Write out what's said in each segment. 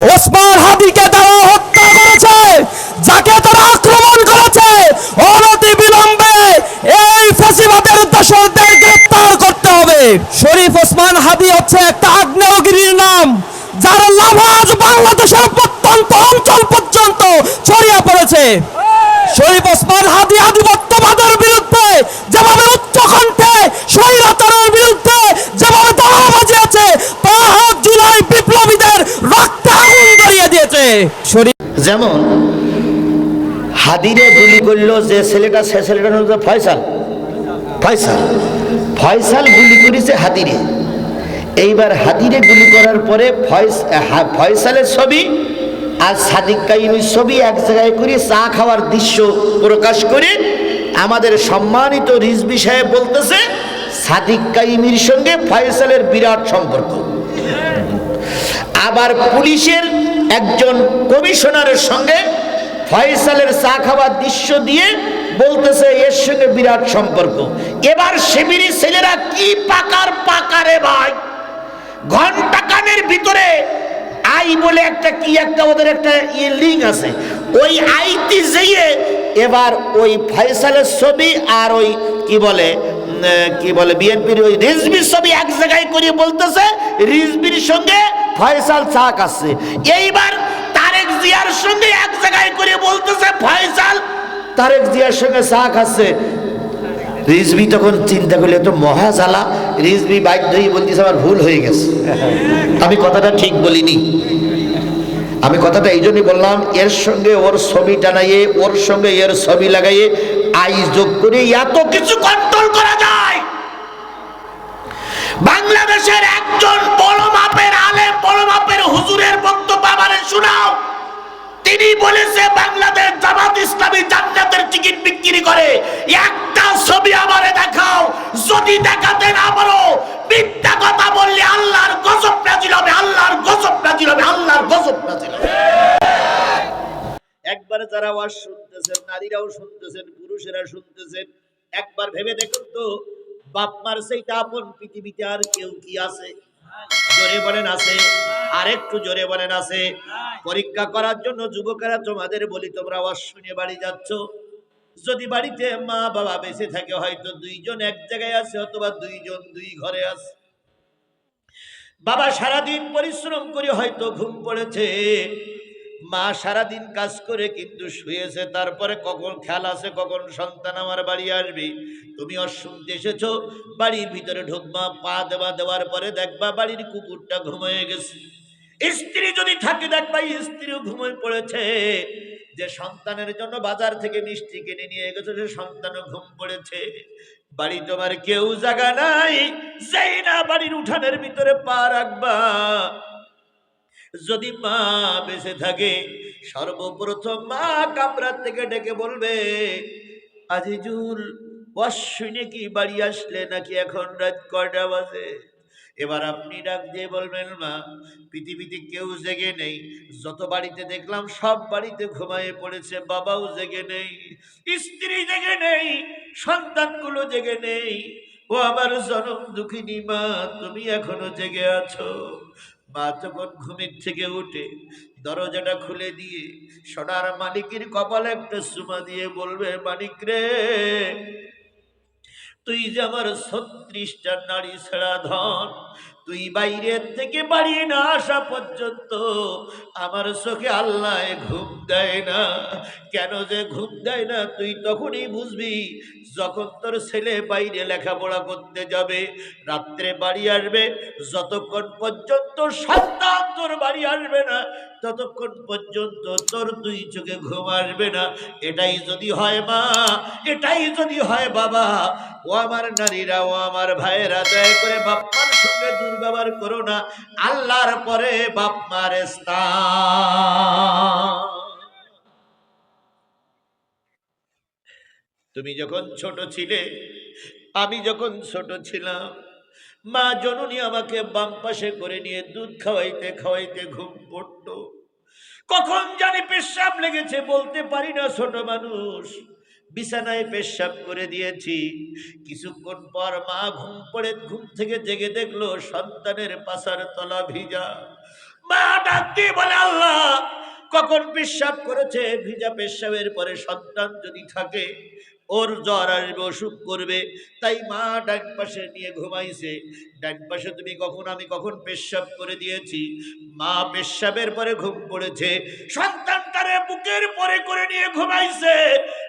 ওসমান হাদিকে তারা হত্যা করেছে, যাকে তারা আক্রমণ করেছে অনতি বিলম্বে এই ফেসিবাদের দোষরদের গ্রেফতার করতে হবে। শরীফ ওসমান হাদি হচ্ছে একটা আগ্নেয়গিরির নাম, যার লাভাজ বাংলাদেশের প্রত্যন্ত অঞ্চল পর্যন্ত ছড়িয়ে পড়েছে। শরীফ ওসমান হাদি আধিপত্যবাদের যেমন, হাদিরে গুলি করল যে ছেলেটা, সে ছেলেটার নাম ফয়সাল। ফয়সাল। ফয়সাল গুলি করেছে হাদিরে। এইবার হাদিরে গুলি করার পরে ফয়সালের ছবি আর সাদিক কাইমির ছবি এক জায়গায় করে চা খাওয়ার দৃশ্য প্রকাশ করে আমাদের সম্মানিত রিজবি সাহেব বলতেছে, সাদিক কাইমির সঙ্গে ফয়সালের বিরাট সম্পর্ক। আবার পুলিশের একজন কমিশনারের সঙ্গে ফয়সালের চা খাওয়ার দৃশ্য দিয়ে বলতেছে, এর সঙ্গে বিরাট সম্পর্ক। এবার শিবিরি ছেলেরা কি পাকার পাকারে ভাই? ঘণ্টা কানের ভিতরে আই বলে একটা কি একটা, ওদের একটা ইয়ে লিঙ্ক আছে। ওই আইটি যেয়ে এবার ওই ফয়সালের ছবি আর ওই কি বলে কি বলে, বিএনপির ওই রিজবির ছবি এক জায়গায় করে বলতেছে রিজবির সঙ্গে ফয়সাল চাক আছে এইবার তারেক জিয়ার সঙ্গে এক জায়গায় করে বলতেছে, ফয়সাল, তারেক জিয়ার সঙ্গে চাক আছে রিজবি তখন চিন্তা করলে তো মহা জ্বালা। রিজবি বাধ্য হয়ে বলতেছে, আমার ভুল হয়ে গেছে। আমি কথাটা ঠিক বলিনি। আমি কথাটা এই জন্যই বললাম, এর সঙ্গে ওর ছবি টানাইয়ে, ওর সঙ্গে এর ছবি লাগাইয়ে আই যোগ করে এত কিছু কন্ট্রোল করা যায়। বাংলাদেশের একজন বড় মাপের আলেম বড় হুজুরের বক্তব্য আমারে শোনাও। তিনি বলেছে, বাংলাদেশ জামাত ইসলামী জান্নাতের টিকিট বিক্রি করে একটা ছবি আমারে দেখাও। যদি দেখাতে না পারো, মিথ্যা কথা বললে আল্লাহর গজব নাজিল হবে, আল্লাহর গজব নাজিল হবে, আল্লাহর গজব নাজিল হবে। একবার যারা ওয়াজ শুনতেছেন, নারীরাও শুনতেছেন, পুরুষেরা শুনতেছেন, একবার ভেবে দেখুন তো বাপ মার সেইটা আপন পৃথিবীতে আর কেউ কি আছে? জোরে বলেন আছে। আর একটু জোরে বলেন আছে। পরীক্ষা করার জন্য যুবকেরা তোমাদের বলি, তোমরা ওয়াজ শুনে বাড়ি যাচ্ছ। যদি বাড়িতে মা বাবা বেঁচে থাকে, হয়তো দুইজন এক জায়গায় আছে অথবা দুইজন দুই ঘরে আছে। বাবা সারাদিন পরিশ্রম করে হয়তো ঘুম পড়েছে। মা সারাদিন কাজ করে কিন্তু শুয়েছে, তারপরে কখন খেয়াল আছে, কখন সন্তান আমার বাড়ি আসবে? তুমি ওর শুনতে এসেছ বাড়ির ভিতরে ঢুকবা, পা দেওয়া দেওয়ার পরে দেখবা বাড়ির কুকুরটা ঘুমিয়ে গেছে। স্ত্রী যদি থাকে, দেখবা স্ত্রীও ঘুমিয়ে পড়েছে। যে সন্তানের জন্য বাজার থেকে মিষ্টি কিনে নিয়ে গেছে, সে সন্তানও ঘুম পড়েছে। বাড়ি তোমার কেউ জায়গা নাই, যেই না বাড়ির উঠানের ভিতরে পা রাখবা। যদি মা বেঁচে থাকে, সর্বপ্রথম মা কামরার থেকে ডেকে বলবে, আজিজুল, অশ্বিনে কি বাড়ি আসলে নাকি এখন রাত কয়টা বাজে? এবার আপনি ডাক দিয়ে বলবেন, মা, পৃথিবীতে কেউ জেগে নেই। যত বাড়িতে দেখলাম সব বাড়িতে ঘুমায়ে পড়েছে, বাবাও জেগে নেই, স্ত্রী জেগে নেই, সন্তানগুলো জেগে নেই। ও আমার জনম দুঃখিনী মা, তুমি এখনও জেগে আছো। মা তখন ঘুমের থেকে উঠে দরজাটা খুলে দিয়ে সোনার মালিকের কপালে একটা সুমা দিয়ে বলবে, মালিক রে, তুই যে আমার ছত্রিশটা নারী ছেড়া ধন তুই বাইরের থেকে বাড়ি না আসা পর্যন্ত আমার চোখে আল্লাহ ঘুম দেয় না। কেন যে ঘুম দেয় না, তুই তখনই বুঝবি যখন তোর ছেলে বাইরে লেখাপড়া করতে যাবে, রাত্রে বাড়ি আসবে, যতক্ষণ পর্যন্ত সন্তান তোর বাড়ি আসবে না ততক্ষণ পর্যন্ত তোর দুই চোখে ঘুম আসবে না। এটাই যদি হয় মা, এটাই যদি হয় বাবা। ও আমার নারীরা, ও আমার ভাইয়েরা, দয়া করে বাপ্পার সঙ্গে দুর্ব্যবহার করো না। আল্লাহর পরে বাপ মার স্থান। তুমি যখন ছোট ছিলে, আমি যখন ছোট ছিলাম মা জননী আমাকে বাম পাশে করে নিয়ে দুধ খাওয়াইতে খাওয়াইতে ঘুম পড়তো। কখন জানি পেশাব লেগেছে, বলতে পারি না ছোট মানুষ। বিছানায় পেশাব করে দিয়েছি। কিছুক্ষণ পর মা ঘুম পড়ে, ঘুম থেকে জেগে দেখল সন্তানের পাশার তলা ভিজা। মা ডাক দিয়ে বলে, আল্লাহ, কখন পেশাব করেছে? ভিজা পেশাবের পরে সন্তান যদি থাকে ওর জ্বর আসবে, অসুখ করবে। তাই মা ডান পাশে নিয়ে ঘুমাইছে। ডান পাশে তুমি কখন, আমি কখন পেশাব করে দিয়েছি। মা পেশাবের পরে ঘুম পড়েছে। সন্তানটারে বুকের পরে করে নিয়ে ঘুমাইছে।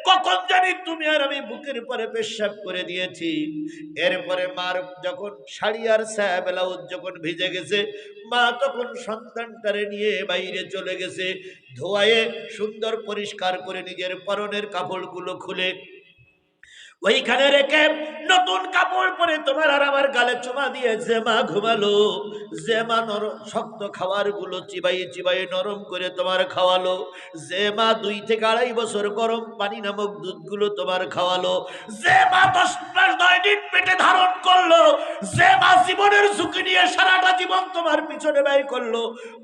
কখন জানি তুমি আর আমি বুকের পরে পেশাব করে দিয়েছি। এরপরে মার যখন শাড়ি আর ছায়া ব্লাউজ যখন ভিজে গেছে, মা তখন সন্তানটারে নিয়ে বাইরে চলে গেছে। ধোয়ায়ে সুন্দর পরিষ্কার করে নিজের পরনের কাপড়গুলো খুলে ওইখানে রেখে নতুন কাপড় পরে তোমার আর আমার গালে চুমা দিয়ে যে মা ঘুমালো। যে মা নরম, শক্ত খাবারগুলো চিবাই চিবাই নরম করে তোমার খাওয়ালো। যে মা দুই থেকে আড়াই বছর গরম পানি নামক দুধগুলো তোমার খাওয়ালো। যে মা দশ মাস নয় দিন পেটে ধারণ করল। যে মা জীবনের ঝুঁকি নিয়ে সারাটা জীবন তোমার পিছনে ব্যয় করল।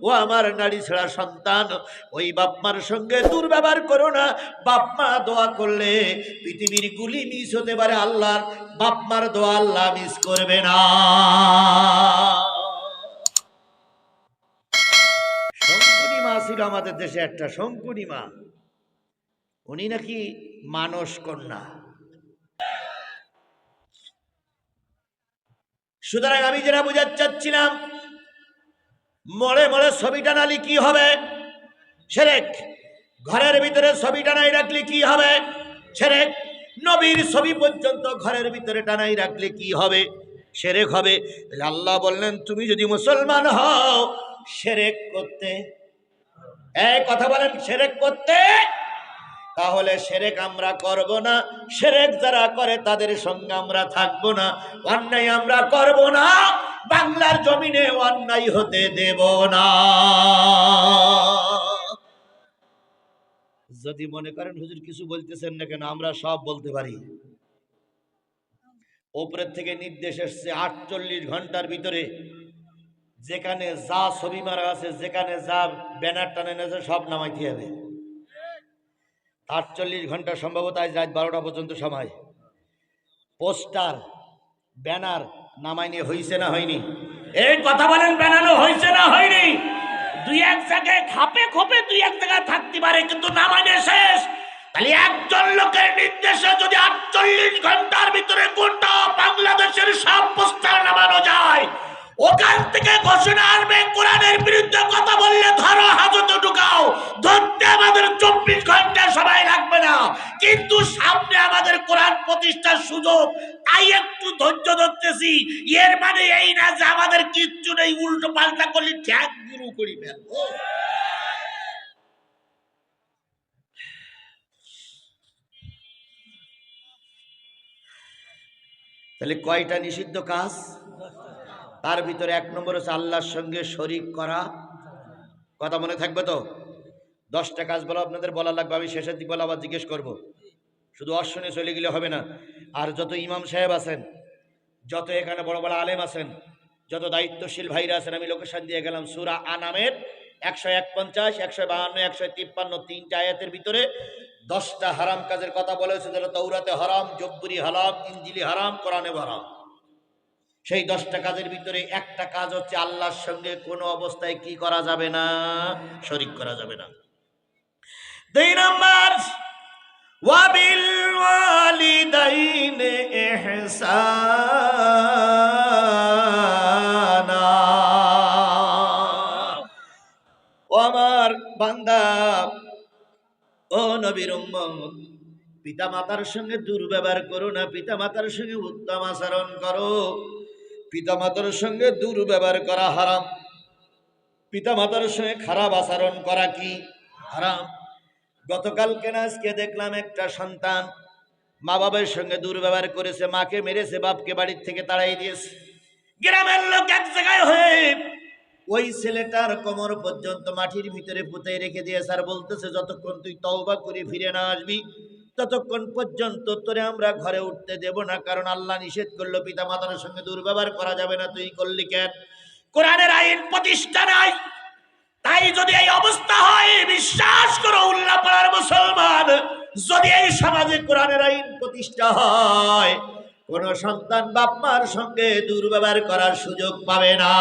ও আমার নারী ছেড়া সন্তান, ওই বাপমার সঙ্গে দুর্ব্যবহার করো না। বাপমা দোয়া করলে পৃথিবীর গুলি মিস হতে পারে আল্লাহর বাপমার দোয়া আল্লাহ মিস করবে না। ছিল আমাদের দেশে একটা উনি নাকি মানস কন্যা। সুতরাং আমি যেটা বুঝাতে চাচ্ছিলাম, মরে মরে ছবি টানালি কি হবে। সেরেক, ঘরের ভিতরে ছবি টানাই রাখলে কি হবে। সেরেক নবীর ছবি পর্যন্ত ঘরের ভিতরে টানাই রাখলে কি হবে? সেরেক হবে। আল্লাহ বললেন, তুমি যদি মুসলমান হও, সেরেক করতে। এই কথা বলেন, সেরেক করতে? তাহলে সেরেক আমরা করব না। সেরেক যারা করে, তাদের সঙ্গে আমরা থাকব না। অন্যায় আমরা করব না। বাংলার জমিনে অন্যায় হতে দেব না। যদি মনে করেন হুজুর কিছু বলতেছেন না কেন, আমরা সব বলতে পারি। ওপরের থেকে নির্দেশ এসছে আটচল্লিশ ঘণ্টার ভিতরে। যেখানে যা ছবি মারা আছে, যেখানে যা ব্যানার টানে আছে, সব নামাইতে হবে। আটচল্লিশ ঘণ্টা সম্ভবত আজ রাত বারোটা পর্যন্ত সময়। পোস্টার, ব্যানার নামাইনি হয়েছে না হয়নি। এই কথা বলেন বানানো হয়েছে না হয়নি। দুই এক জায়গায় খাপে খোপে দুই এক জায়গায় থাকতে পারে, কিন্তু নামাইনে শেষ। তাহলে একজন লোকের নির্দেশে যদি আটচল্লিশ ঘণ্টার ভিতরে গোটা বাংলাদেশের সব পোস্টার নামানো যায়, ওখান থেকে ঘোষণা আসবে, কোরআনের বিরুদ্ধে কথা বললে ধরো হাজতে ঢুকাও, ধরতে আমাদের চব্বিশ ঘণ্টা কিন্তু সামনে আমাদের কোরআন প্রতিষ্ঠার সুযোগ, তাই একটু ধৈর্য ধরতেছি। এর মানে এই না যে আমাদের কিচ্ছু নেই, উল্টো পাল্টা করলে ঠ্যাক গুরু করি তাহলে কয়টা নিষিদ্ধ কাজ? তার ভিতরে এক নম্বর হচ্ছে আল্লাহর সঙ্গে শরিক করা। কথা মনে থাকবে তো? দশটা কাজ বলা আপনাদের বলা লাগবে, আমি শেষের দিক বলা আবার জিজ্ঞেস করব। শুধু অশ্বনে চলে গেলে হবে না, আর যত ইমাম সাহেব আছেন, যত এখানে বড় বড় আলেম আছেন, যত দায়িত্বশীল ভাইরা আছেন, আমি লোকেশন দিয়ে গেলাম সুরা আনামের একশো এক পঞ্চাশ একশো বাহান্ন, একশো তিপ্পান্ন, তিনটা আয়াতের ভিতরে দশটা হারাম কাজের কথা বলা হয়েছে, যেটা তৌরাতে হারাম, জব্বুরি হারাম ইঞ্জিলি হারাম, কোরআনে হারাম। সেই দশটা কাজের ভিতরে একটা কাজ হচ্ছে আল্লাহর সঙ্গে কোনো অবস্থায় কি করা যাবে না, শরিক করা যাবে না। দুই নম্বর, ওয়াবিল ওয়ালিদাইন ইহসানা। ও আমার বান্দা, ও নবীর উম্মত পিতা মাতার সঙ্গে দুর্ব্যবহার করো না পিতা মাতার সঙ্গে উত্তম আচরণ করো। পিতা মাতার সঙ্গে দুর্ব্যবহার করা হারাম। পিতা মাতার সঙ্গে খারাপ আচরণ করা কি? হারাম। গতকালকে না আজকে দেখলাম একটা সন্তান মা বাবার সঙ্গে দুর্ব্যবহার করেছে, মাকে মেরেছে, বাপকে বাড়ির থেকে তাড়াই দিয়েছে। গ্রামের লোক এক জায়গায় হয়ে ওই ছেলেটার কোমর পর্যন্ত মাটির ভিতরে পুঁতে রেখে দিয়ে স্যার বলতেছে, যতক্ষণ তুই তওবা করে ফিরে না আসবি, ততক্ষণ পর্যন্ত তোরে আমরা ঘরে উঠতে দেব না, কারণ আল্লাহ নিষেধ করল পিতা মাতার সঙ্গে দুর্ব্যবহার করা যাবে না, তুই করলি কেন? কোরআনের আইন প্রতিষ্ঠা নাই। তাই যদি এই অবস্থা হয়, বিশ্বাস করো, উল্লাপাড়ার মুসলমান, যদি এই সমাজে কোরআনের আইন প্রতিষ্ঠা হয়, কোন সন্তান বাপ মার সঙ্গে দুর্ব্যবহার করার সুযোগ পাবে না।